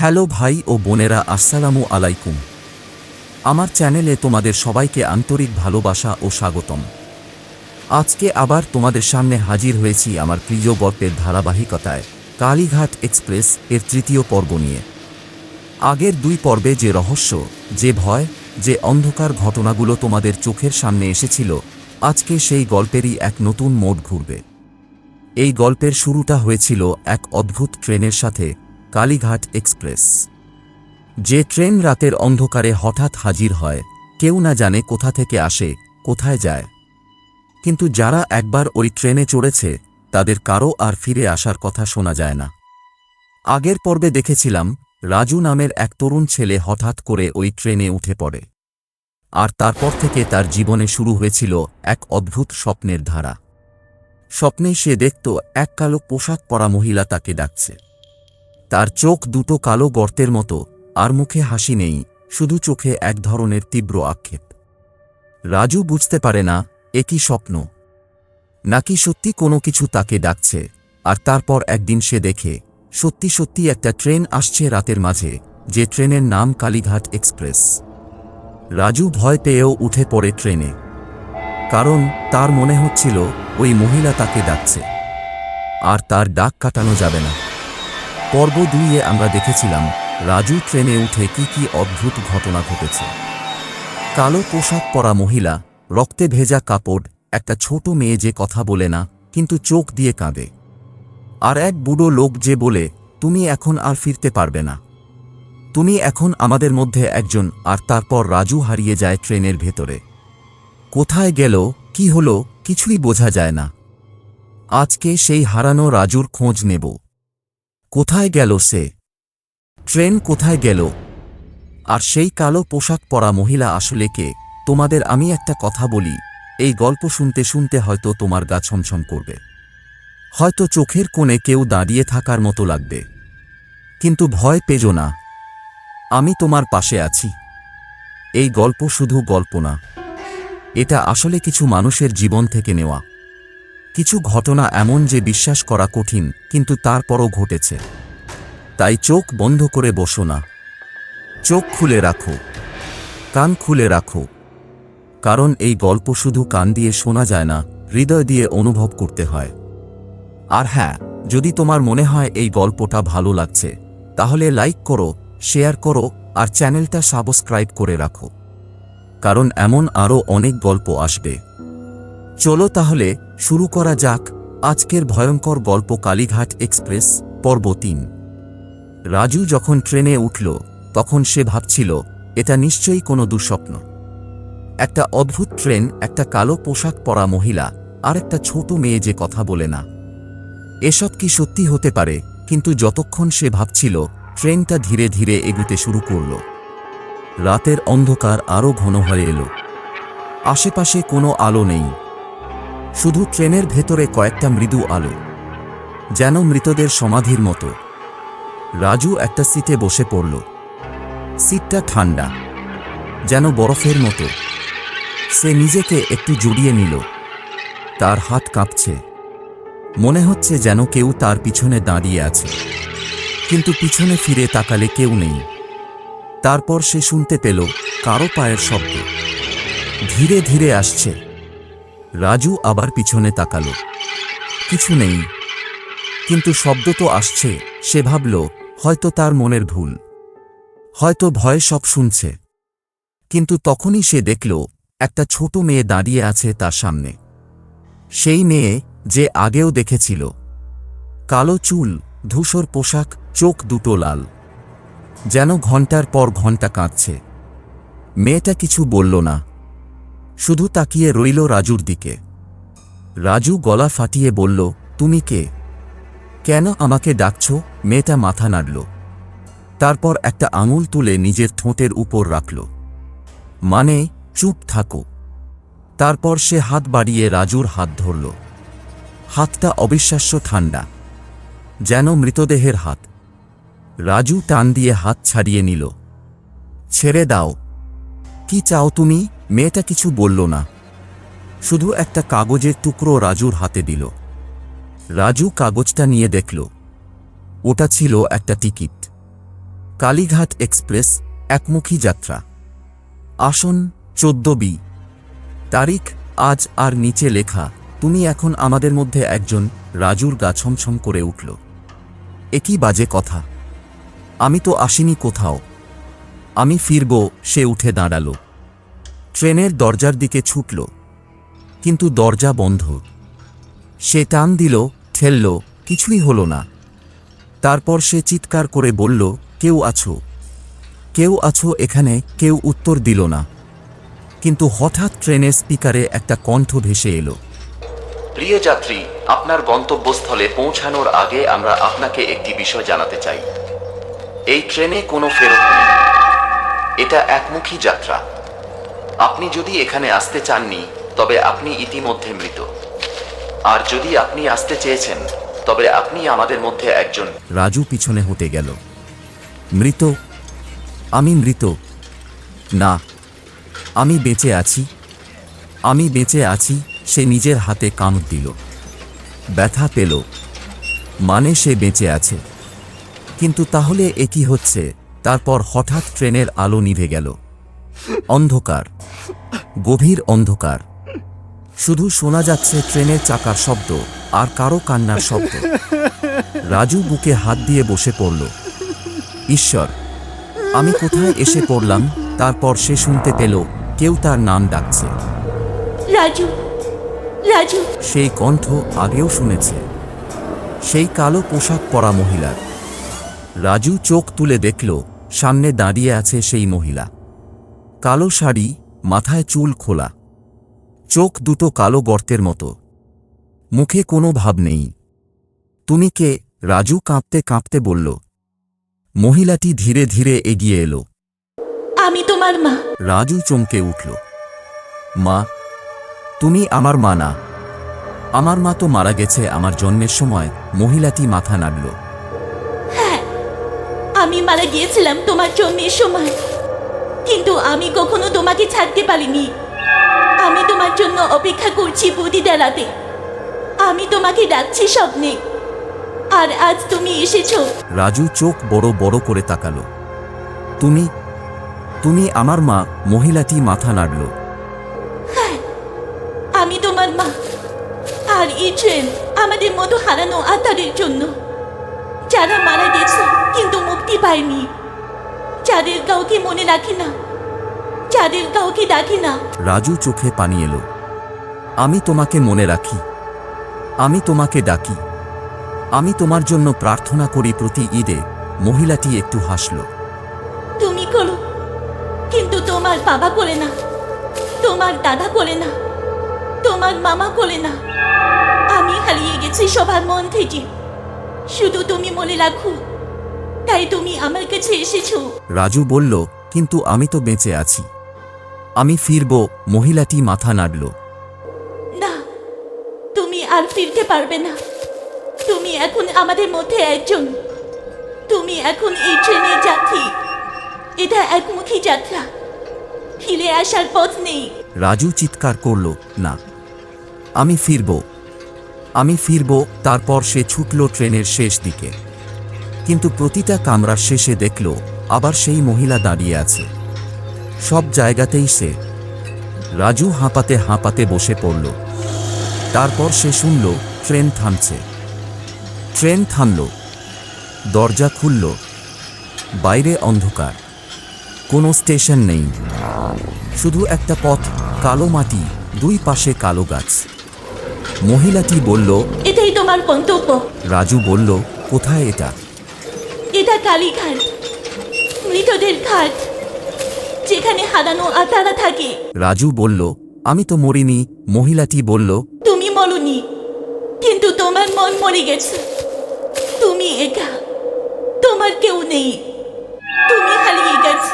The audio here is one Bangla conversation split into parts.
হ্যালো ভাই ও বোনেরা, আসসালামু আলাইকুম। আমার চ্যানেলে তোমাদের সবাইকে আন্তরিক ভালোবাসা ও স্বাগতম। আজকে আবার তোমাদের সামনে হাজির হয়েছি আমার প্রিয় গল্পের ধারাবাহিকতায়, কালীঘাট এক্সপ্রেস এর তৃতীয় পর্ব নিয়ে। আগের দুই পর্বে যে রহস্য, যে ভয়, যে অন্ধকার ঘটনাগুলো তোমাদের চোখের সামনে এসেছিল, আজকে সেই গল্পেরই এক নতুন মোড় ঘুরবে। এই গল্পের শুরুটা হয়েছিল এক অদ্ভুত ট্রেনের সাথে কালীঘাট এক্সপ্রেস। যে ট্রেন রাতের অন্ধকারে হঠাৎ হাজির হয়, কেউ না জানে কোথা থেকে আসে, কোথায় যায়। কিন্তু যারা একবার ওই ট্রেনে চড়েছে, তাদের কারও আর ফিরে আসার কথা শোনা যায় না। আগের পর্বে দেখেছিলাম, রাজু নামের এক তরুণ ছেলে হঠাৎ করে ওই ট্রেনে উঠে পড়ে। আর তারপর থেকে তার জীবনে শুরু হয়েছিল এক অদ্ভুত স্বপ্নের ধারা। স্বপ্নে সে দেখত, এক কালো পোশাক পরা মহিলা তাকে ডাকছে। তার চোখ দুটো কালো গর্তের মতো, আর মুখে হাসি নেই, শুধু চোখে এক ধরনের তীব্র আক্ষেপ। রাজু বুঝতে পারে না, এ কি স্বপ্ন? নাকি সত্যি কোনো কিছু তাকে ডাকছে? আর তারপর একদিন সে দেখে, সত্যি সত্যি একটা ট্রেন আসছে রাতের মাঝে, যে ট্রেনের নাম কালীঘাট এক্সপ্রেস। রাজু ভয় পেয়েও উঠে পড়ে ট্রেনে। কারণ তার মনে হচ্ছিল, ওই মহিলা তাকে ডাকছে। আর তার ডাক কাটানো যাবে না। পর্ব দুইয়ে আমরা দেখেছিলাম রাজু ট্রেনে উঠে কি কি অদ্ভুত ঘটনা ঘটেছে। কালো পোশাক পরা মহিলা, রক্তে ভেজা কাপড়, একটা ছোট মেয়ে যে কথা বলে না, কিন্তু চোখ দিয়ে কাঁদে। আর এক বুড়ো লোক যে বলে, তুমি এখন আর ফিরতে পারবে না। তুমি এখন আমাদের মধ্যে একজন। আর তারপর রাজু হারিয়ে যায় ট্রেনের ভেতরে। কোথায় গেল, কি হলো, কিছুই বোঝা যায় না। আজকে সেই হারানো রাজুর খোঁজ নেব। কোথায় গেল সে? ট্রেন কোথায় গেল? আর সেই কালো পোশাক পরা মহিলা আসলে কে? তোমাদের আমি একটা কথা বলি, এই গল্প শুনতে শুনতে হয়তো তোমার গা ছমছম করবে। হয়তো চোখের কোণে কেউ দাঁড়িয়ে থাকার মতো লাগবে। কিন্তু ভয় পেজো না। আমি তোমার পাশে আছি। এই গল্প শুধু গল্প না। এটা আসলে কিছু মানুষের জীবন থেকে নেওয়া। কিছু ঘটনা এমন যে বিশ্বাস করা কঠিন, কিন্তু তারপরও ঘটেছে। তাই চোখ বন্ধ করে বসো না। চোখ খুলে রাখো। কান খুলে রাখো। কারণ এই গল্প শুধু কান দিয়ে শোনা যায় না, হৃদয় দিয়ে অনুভব করতে হয়। আর হ্যাঁ যদি তোমার মনে হয় এই গল্পটা ভালো লাগছে, তাহলে লাইক করো, শেয়ার করো, আর চ্যানেলটা সাবস্ক্রাইব করে রাখো। কারণ এমন আরও অনেক গল্প আসবে। চলো তাহলে শুরু করা যাক আজকের ভয়ঙ্কর গল্প কালীঘাট এক্সপ্রেস, পর্ব তিন। রাজু যখন ট্রেনে উঠল, তখন সে ভাবছিল, এটা নিশ্চয়ই কোনো দুঃস্বপ্ন। একটা অদ্ভুত ট্রেন, একটা কালো পোশাক পরা মহিলা, আর একটা ছোট মেয়ে যে কথা বলে না। এসব কি সত্যি হতে পারে? কিন্তু যতক্ষণ সে ভাবছিল, ট্রেনটা ধীরে ধীরে এগুতে শুরু করল। রাতের অন্ধকার আরও ঘন হয়ে এলো। আশেপাশে কোনো আলো নেই। শুধু ট্রেনের ভেতরে কয়েকটা মৃদু আলো, যেন মৃতদের সমাধির মতো। রাজু একটা সিটে বসে পড়ল। সিটটা ঠান্ডা, যেন বরফের মতো। সে নিজেকে একটু জড়িয়ে নিল। তার হাত কাঁপছে। মনে হচ্ছে যেন কেউ তার পিছনে দাঁড়িয়ে আছে। কিন্তু পিছনে ফিরে তাকালে কেউ নেই। তারপর সে শুনতে পেল কারও পায়ের শব্দ। ধীরে ধীরে আসছে। রাজু আবার পিছনে তাকালো। কিছু নেই। কিন্তু শব্দ তো আসছে। সে ভাবল, হয়তো তার মনের ভুল। হয়তো ভয় সব শুনছে। কিন্তু তখনই সে দেখল, একটা ছোট মেয়ে দাঁড়িয়ে আছে তার সামনে। সেই মেয়ে যে আগেও দেখেছিল। কালো চুল, ধূসর পোশাক, চোখ দুটো লাল। যেন ঘণ্টার পর ঘণ্টা কাঁদছে। মেয়েটা কিছু বলল না। শুধু তাকিয়ে রইল রাজুর দিকে। রাজু গলা ফাটিয়ে বলল, তুমি কে? কেন আমাকে ডাকছ? মেয়েটা মাথা নাড়ল। তারপর একটা আঙুল তুলে নিজের ঠোঁটের উপর রাখল। মানে চুপ থাকো। তারপর সে হাত বাড়িয়ে রাজুর হাত ধরল। হাতটা অবিশ্বাস্য ঠান্ডা, যেন মৃতদেহের হাত। রাজু টান দিয়ে হাত ছাড়িয়ে নিল। ছেড়ে দাও। কি চাও তুমি? মেয়েটা কিছু বলল না। শুধু একটা কাগজের টুকরো রাজুর হাতে দিল। রাজু কাগজটা নিয়ে দেখল। ওটা ছিল একটা টিকিট। কালীঘাট এক্সপ্রেস, একমুখী যাত্রা। আসন চোদ্দ বি। তারিখ আজ আর নিচে লেখা, তুমি এখন আমাদের মধ্যে একজন। রাজুর গা ছমছম করে উঠল। একই বাজে কথা? আমি তো আসিনি কোথাও। আমি ফিরব, সে উঠে দাঁড়াল। ট্রেনের দরজার দিকে ছুটল। কিন্তু দরজা বন্ধ। সে টান দিল, ঠেলল, কিছুই হলো না। তারপর সে চিৎকার করে বলল, কেউ আছো? কেউ আছো এখানে, কেউ উত্তর দিল না। কিন্তু হঠাৎ ট্রেনের স্পিকারে একটা কণ্ঠ ভেসে এলো। প্রিয় যাত্রী, আপনার গন্তব্যস্থলে পৌঁছানোর আগে আমরা আপনাকে একটি বিষয় জানাতে চাই। এই ট্রেনে কোনো ফেরত নেই। এটা একমুখী যাত্রা। আপনি যদি এখানে আসতে চাননি, তবে আপনি ইতিমধ্যে মৃত। আর যদি আপনি আসতে চেয়েছেন, তবে আপনি আমাদের মধ্যে একজন। রাজু পিছনে হতে গেল। মৃত? আমি মৃত। না। আমি বেঁচে আছি। আমি বেঁচে আছি, সে নিজের হাতে কামড় দিল। ব্যথা পেল। মানে সে বেঁচে আছে। কিন্তু তাহলে এ কি হচ্ছে? তারপর হঠাৎ ট্রেনের আলো নিভে গেল। অন্ধকার গভীর অন্ধকার। শুধু শোনা যাচ্ছে ট্রেনের চাকার শব্দ আর কারও কান্নার শব্দ। রাজু বুকে হাত দিয়ে বসে পড়ল। ঈশ্বর আমি কোথায় এসে পড়লাম? তারপর সে শুনতে পেল কেউ তার নাম ডাকছে। রাজু রাজু। সেই কণ্ঠ আগেও শুনেছে। সেই কালো পোশাক পরা মহিলার। রাজু চোখ তুলে দেখল সামনে দাঁড়িয়ে আছে সেই মহিলা। কালো শাড়ি মাথায় চুল খোলা। চোখ দুটো কালো গর্তের মতো। মুখে কোনো ভাব নেই। তুমি কে? রাজু কাঁপতে কাঁপতে বলল। মহিলাটি ধীরে ধীরে এগিয়ে এলো। আমি তোমার মা। রাজু চমকে উঠল। মা তুমি আমার মা না। আমার মা তো মারা গেছে আমার জন্মের সময় মহিলাটি মাথা নাড়ল। হ্যাঁ আমি মারা গিয়েছিলাম তোমার জন্মের সময়। কিন্তু আমি কখনো তোমাকে ছাড়তে পারিনি। আমি তোমার জন্য অপেক্ষা করছি প্রতিটা রাতে আমি তোমাকে ডাকছি স্বপ্নে। আর আজ তুমি এসেছ। রাজু চোখ বড় বড় করে তাকালো। তুমি তুমি আমার মা মহিলাটি মাথা নাড়ল। হ্যাঁ আমি তোমার মা। আর এই ট্রেন আমাদের মতো হারানো আত্মাদের জন্য। যারা মারা গেছে কিন্তু মুক্তি পায়নি। যাদের কাউকে মনে রাখি না। যাদের কাউকে ডাকি না। রাজু চোখে পানি এলো। আমি তোমাকে মনে রাখি। আমি তোমাকে ডাকি। আমি তোমার জন্য প্রার্থনা করি প্রতি ঈদে। মহিলাটি একটু হাসল। তুমি করো। কিন্তু তোমার বাবা করে না। তোমার দাদা করে না। তোমার মামা করে না। আমি হারিয়ে গেছি সবার মন থেকে। শুধু তুমি মনে রাখো। তাই তুমি আমার কাছে এসেছ। রাজু বলল কিন্তু আমি তো বেঁচে আছি। আমি ফিরব। মহিলাটি মাথা নাড়ল। না তুমি আর ফিরতে পারবে না। তুমি এখন আমাদের মধ্যে একজন। তুমি এখন এই ট্রেনের যাত্রী। এটা একমুখী যাত্রা। ফিরে আসার পথ নেই। রাজু চিৎকার করল না আমি ফিরব। আমি ফিরব। তারপর সে ছুটল ট্রেনের শেষ দিকে। কিন্তু প্রতিটা কামরার শেষে দেখল আবার সেই মহিলা দাঁড়িয়ে আছে। সব জায়গাতেই সে। রাজু হাঁপাতে হাঁপাতে বসে পড়ল। তারপর সে শুনল ট্রেন থামছে। ট্রেন থামল। দরজা খুলল। বাইরে অন্ধকার। কোনো স্টেশন নেই। শুধু একটা পথ কালো মাটি দুই পাশে কালো গাছ। মহিলাটি বলল এটাই তোমার গন্তব্য। রাজু বলল কোথায় এটা এটা? কালীঘাট মৃতদের ঘাট যেখানে হারানো আত্মারা থাকে। রাজু বলল আমি তো মরিনি মহিলাটি বলল তুমি মরনি কিন্তু তোমার মন মরে গেছে। তুমি একা তোমার কেউ নেই। তুমি হারিয়ে গেছে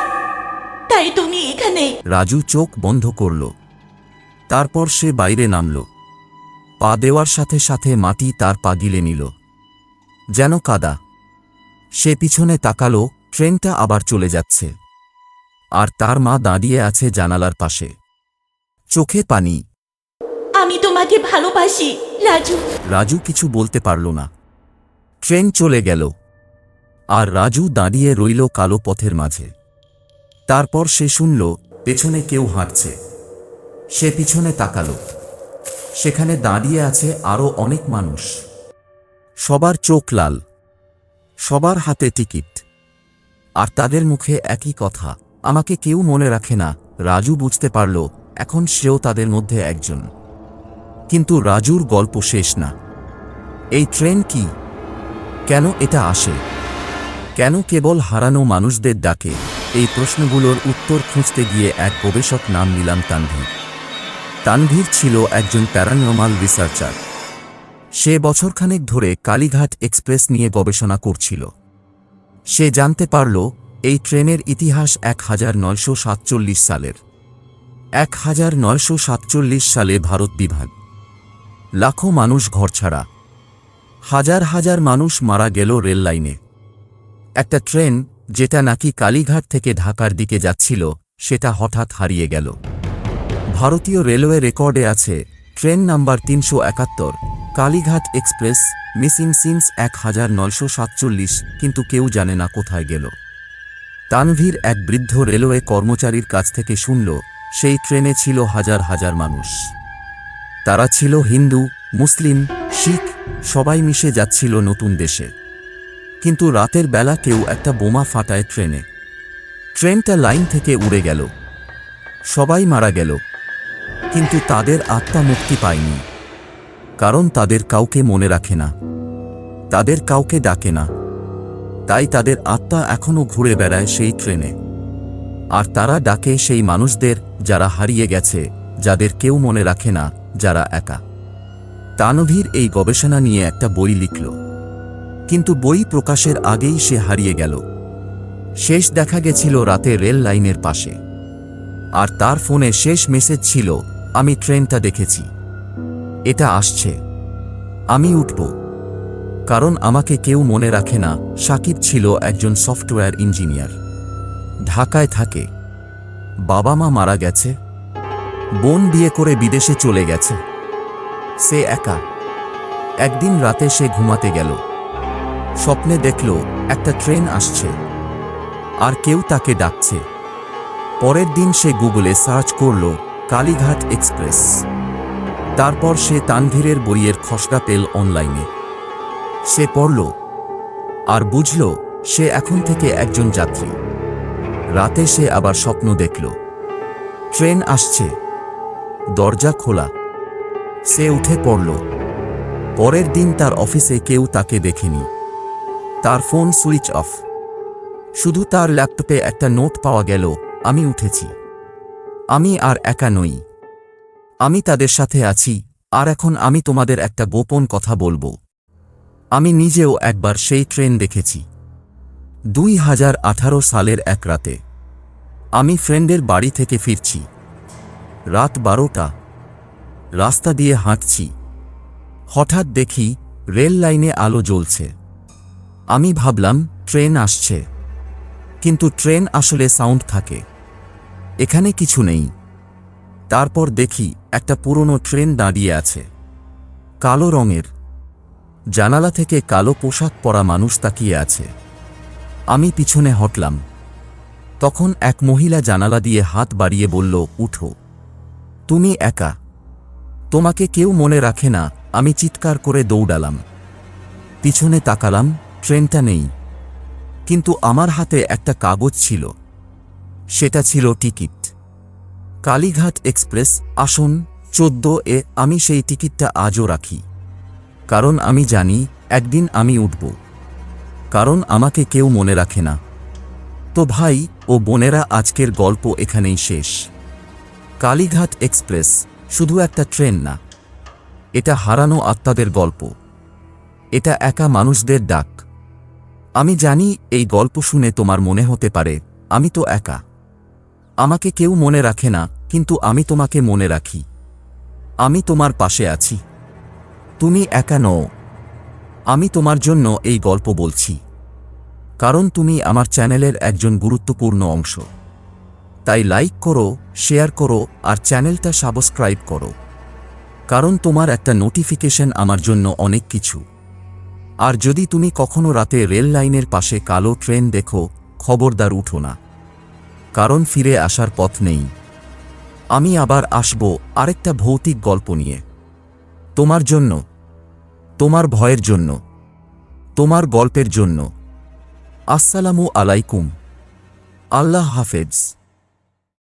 তাই তুমি এখানে। রাজু চোখ বন্ধ করল। তারপর সে বাইরে নামল। পা দেওয়ার সাথে সাথে মাটি তার পা গিলে নিল। যেন কাদা। সে পিছনে তাকালো ট্রেনটা আবার চলে যাচ্ছে। আর তার মা দাঁড়িয়ে আছে জানালার পাশে। চোখে পানি। আমি তোমাকে ভালোবাসি রাজু। রাজু কিছু বলতে পারল না। ট্রেন চলে গেল। আর রাজু দাঁড়িয়ে রইল কালো পথের মাঝে। তারপর সে শুনল পেছনে কেউ হাঁটছে। সে পিছনে তাকালো। সেখানে দাঁড়িয়ে আছে আরও অনেক মানুষ। সবার চোখ লাল। সবার হাতে টিকিট। আর তাদের মুখে একই কথা, আমাকে কেউ মনে রাখে না, রাজু বুঝতে পারল, এখন সেও তাদের মধ্যে একজন। কিন্তু রাজুর গল্প শেষ না। এই ট্রেন কি? কেন এটা আসে? কেন কেবল হারানো মানুষদের ডাকে? এই প্রশ্নগুলোর উত্তর খুঁজতে গিয়ে এক গবেষক নাম নিলাম তানভীর। তানভীর ছিল একজন প্যারানর্মাল রিসার্চার। সে বছরখানেক ধরে কালীঘাট এক্সপ্রেস নিয়ে গবেষণা করছিল। সে জানতে পারল, এই ট্রেনের ইতিহাস এক হাজার নয়শো সাতচল্লিশ সালের। এক হাজার নয়শো সাতচল্লিশ সালে ভারত বিভাগ। লাখো মানুষ ঘরছাড়া হাজার হাজার মানুষ মারা গেল রেল লাইনে। একটা ট্রেন, যেটা নাকি কালীঘাট থেকে ঢাকার দিকে যাচ্ছিল, সেটা হঠাৎ হারিয়ে গেল। ভারতীয় রেলওয়ে রেকর্ডে আছে, ট্রেন নাম্বার তিনশো একাত্তর। কালীঘাট এক্সপ্রেস, মিসিং সিন্স এক হাজার নয়শো সাতচল্লিশ, কিন্তু কেউ জানে না কোথায় গেল। তানভীর এক বৃদ্ধ রেলওয়ে কর্মচারীর কাছ থেকে শুনল, সেই ট্রেনে ছিল হাজার হাজার মানুষ। তারা ছিল হিন্দু, মুসলিম, শিখ, সবাই মিশে যাচ্ছিল নতুন দেশে। কিন্তু রাতের বেলা কেউ একটা বোমা ফাটায় ট্রেনে। ট্রেনটা লাইন থেকে উড়ে গেল। সবাই মারা গেল। কিন্তু তাদের আত্মা মুক্তি পায়নি। কারণ তাদের কাউকে মনে রাখে না। তাদের কাউকে ডাকে না। তাই তাদের আত্মা এখনও ঘুরে বেড়ায় সেই ট্রেনে। আর তারা ডাকে সেই মানুষদের যারা হারিয়ে গেছে, যাদের কেউ মনে রাখে না, যারা একা। তানভীর এই গবেষণা নিয়ে একটা বই লিখল। কিন্তু বই প্রকাশের আগেই সে হারিয়ে গেল। শেষ দেখা গেছিল রাতে রেল লাইনের পাশে। আর তার ফোনে শেষ মেসেজ ছিল, আমি ট্রেনটা দেখেছি। এটা আসছে। আমি উঠব। কারণ আমাকে কেউ মনে রাখে না, সাকিব ছিল একজন সফটওয়্যার ইঞ্জিনিয়ার। ঢাকায় থাকে। বাবা মা মারা গেছে। বোন বিয়ে করে বিদেশে চলে গেছে। সে একা। একদিন রাতে সে ঘুমাতে গেল। স্বপ্নে দেখল, একটা ট্রেন আসছে। আর কেউ তাকে ডাকছে। পরের দিন সে গুগলে সার্চ করল, কালীঘাট এক্সপ্রেস। তারপর সে তানভীরের বইয়ের খসড়া পেল অনলাইনে। সে পড়ল, আর বুঝল সে এখন থেকে একজন যাত্রী। রাতে সে আবার স্বপ্ন দেখল। ট্রেন আসছে। দরজা খোলা। সে উঠে পড়ল। পরের দিন তার অফিসে কেউ তাকে দেখেনি। তার ফোন সুইচ অফ। শুধু তার ল্যাপটপে একটা নোট পাওয়া গেল, আমি উঠেছি। আমি আর একা নই। আমি তাদের সাথে আছি, আর এখন আমি তোমাদের একটা গোপন কথা বলব। আমি নিজেও একবার সেই ট্রেন দেখেছি। দুই হাজার আঠারো সালের এক রাতে। আমি ফ্রেন্ডের বাড়ি থেকে ফিরছি। রাত বারোটা। রাস্তা দিয়ে হাঁটছি। হঠাৎ দেখি রেল লাইনে আলো জ্বলছে। আমি ভাবলাম, ট্রেন আসছে। কিন্তু ট্রেন আসলে সাউন্ড থাকে। এখানে কিছু নেই। তারপর দেখি একটা পুরনো ট্রেন দাঁড়িয়ে আছে। কালো রঙের। জানালা থেকে কালো পোশাক পরা মানুষ তাকিয়ে আছে। আমি পিছনে হটলাম। তখন এক মহিলা জানালা দিয়ে হাত বাড়িয়ে বলল, উঠো। তুমি একা। তোমাকে কেউ মনে রাখে না। আমি চিৎকার করে দৌড়ালাম। পিছনে তাকালাম, ট্রেনটা নেই। কিন্তু আমার হাতে একটা কাগজ ছিল। সেটা ছিল টিকিট। কালীঘাট এক্সপ্রেস, আসন, চোদ্দ এ আমি সেই টিকিটটা আজও রাখি। কারণ আমি জানি, একদিন আমি উঠব। কারণ আমাকে কেউ মনে রাখে না। তো ভাই ও বোনেরা, আজকের গল্প এখানেই শেষ। কালীঘাট এক্সপ্রেস, শুধু একটা ট্রেন না। এটা হারানো আত্মাদের গল্প। এটা একা মানুষদের ডাক। আমি জানি, এই গল্প শুনে তোমার মনে হতে পারে, আমি তো একা। আমাকে কেউ মনে রাখে না, কিন্তু আমি তোমাকে মনে রাখি। আমি তোমার পাশে আছি। তুমি একা নও। আমি তোমার জন্য এই গল্প বলছি। কারণ তুমি আমার চ্যানেলের একজন গুরুত্বপূর্ণ অংশ। তাই লাইক করো, শেয়ার করো, আর চ্যানেলটা সাবস্ক্রাইব করো। কারণ তোমার একটা নোটিফিকেশন আমার জন্য অনেক কিছু। আর যদি তুমি কখনো রাতে রেল লাইনের পাশে কালো ট্রেন দেখো, খবরদার উঠো না। কারণ ফিরে আসার পথ নেই। আমি আবার আসব আরেকটা ভৌতিক গল্প নিয়ে। তোমার জন্য, তোমার ভয়ের জন্য, তোমার গল্পের জন্য। আসসালামু আলাইকুম। আল্লাহ হাফেজ।